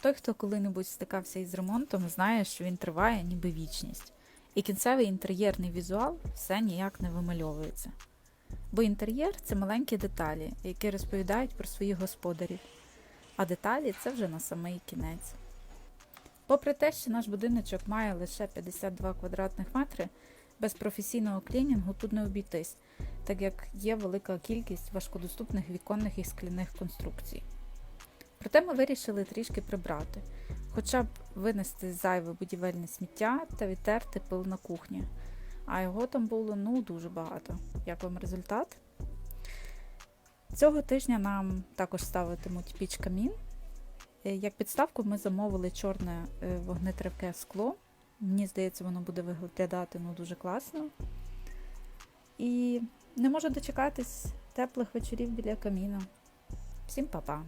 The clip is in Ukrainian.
Той, хто коли-небудь стикався із ремонтом, знає, що він триває ніби вічність. І кінцевий інтер'єрний візуал все ніяк не вимальовується. Бо інтер'єр це маленькі деталі, які розповідають про своїх господарів, а деталі це вже на самий кінець. Попри те, що наш будиночок має лише 52 квадратних метри, без професійного клінінгу тут не обійтись, так як є велика кількість важкодоступних віконних і скляних конструкцій. Проте ми вирішили трішки прибрати, хоча б винести зайве будівельне сміття та відтерти пил на кухні. А його там було ну дуже багато. Як вам результат? Цього тижня нам також ставитимуть піч камін. Е, Як підставку ми замовили чорне е, вогнетривке скло. Мені здається, воно буде виглядати ну, дуже класно. І не можу дочекатись теплих вечорів біля каміна. Всім па-па!